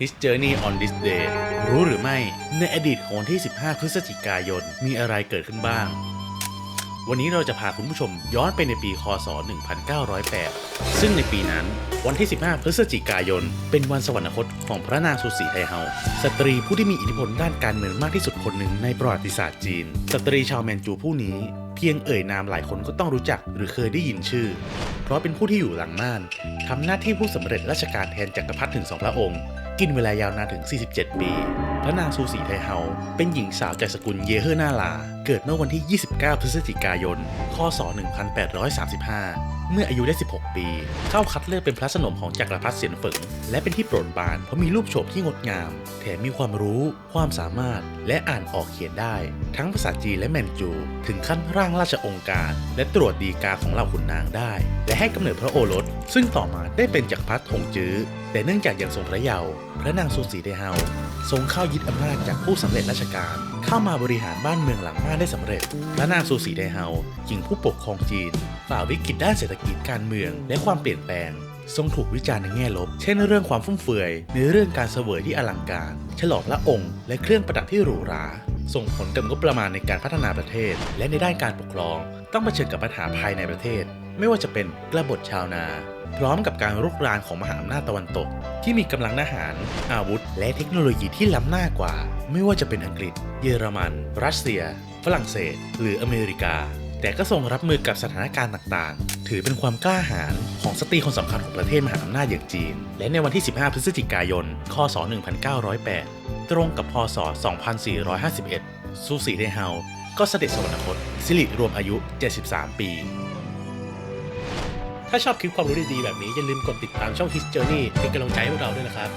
His Journey on this day รู้หรือไม่ ในอดีตของวันที่ 15 พฤศจิกายน มีอะไรเกิดขึ้นบ้าง วันนี้เราจะพาคุณผู้ชมย้อนไปในปี คศ 1908 ซึ่งในปีนั้น วันที่ 15 พฤศจิกายน เป็นวันสวรรคตของพระนางสุสีไทเฮา สตรีผู้ที่มีอิทธิพลด้านการเมืองมากที่สุดคนหนึ่งในประวัติศาสตร์จีน สตรีชาวแมนจูผู้นี้ พียงเอ่ยนามหลายคนก็ต้องรู้จักหรือเคยได้ยินชื่อ เพราะเป็นผู้ที่อยู่หลังม่านทำหน้าที่ผู้สำเร็จราชการแทนจักรพรรดิถึงสองพระองค์ กินเวลายาวนานถึง 47 ปี พระนางซูสีไทเฮาเป็นหญิงสาวจากสกุลเยเฮอร์นาลาเกิดเมื่อวันที่ 29 พฤศจิกายน คศ 1835 เมื่ออายุได้ 16 ปี เข้าคัดเลือกเป็นพระสนมของจักรพรรดิเสียนเฟิง และเป็นที่โปรดปรานเพราะมีรูปโฉมที่งดงาม แถมมีความรู้ ความสามารถ และอ่านออกเขียนได้ ทั้งภาษาจีนและแมนจู ถึงขั้นร่างราชองค์การ และตรวจดีกาของเหล่าขุนนางได้ และให้กำเนิดพระโอรส ซึ่งต่อมาได้เป็นจักรพรรดิถงจื้อ แต่เนื่องจากยังทรงพระเยาว์ พระนางซูสีเดเฮาทรงเข้ายึดอำนาจจากผู้สำเร็จราชการ เข้ามาบริหารบ้านเมืองหลังม่านได้สำเร็จพระนางซูสีเดเฮาหญิงผู้ปกครองจีน ฝ่าวิกฤตด้านเศรษฐกิจการเมือง และความเปลี่ยนแปลงทรงถูกวิจารณ์ในแง่ลบ เช่นเรื่องความฟุ่มเฟือย ในเรื่องการเสวยที่อลังการ ฉลองพระองค์ และเครื่องประดับที่หรูหรา ส่งผลกับงบประมาณในการพัฒนาประเทศ และในด้านการปกครอง ต้องเผชิญกับปัญหาภายในประเทศ ไม่ว่าจะเป็นกระบฏชาวนา พร้อมกับการรุกรานของมหาอำนาจตะวันตก ที่มีกำลังทหาร อาวุธ และเทคโนโลยีที่ล้ำหน้ากว่า ไม่ว่าจะเป็นอังกฤษ เยอรมัน รัสเซีย ฝรั่งเศส หรืออเมริกา แต่ก็ทรงรับมือกับสถานการณ์ต่างๆ ถือเป็นความกล้าหาญของสตรีคนสำคัญของประเทศมหาอำนาจอย่างจีน และในวันที่ 15 พฤศจิกายน คศ 1908 ตรงกับพศ 2451 ซูสีเทเฮาก็เสด็จสวรรคตสิริรวมอายุ 73 ปี ถ้าชอบคลิปความรู้ดีๆแบบนี้อย่าลืมกดติดตามช่อง His Journey เป็นกำลังใจให้พวกเราด้วยนะครับ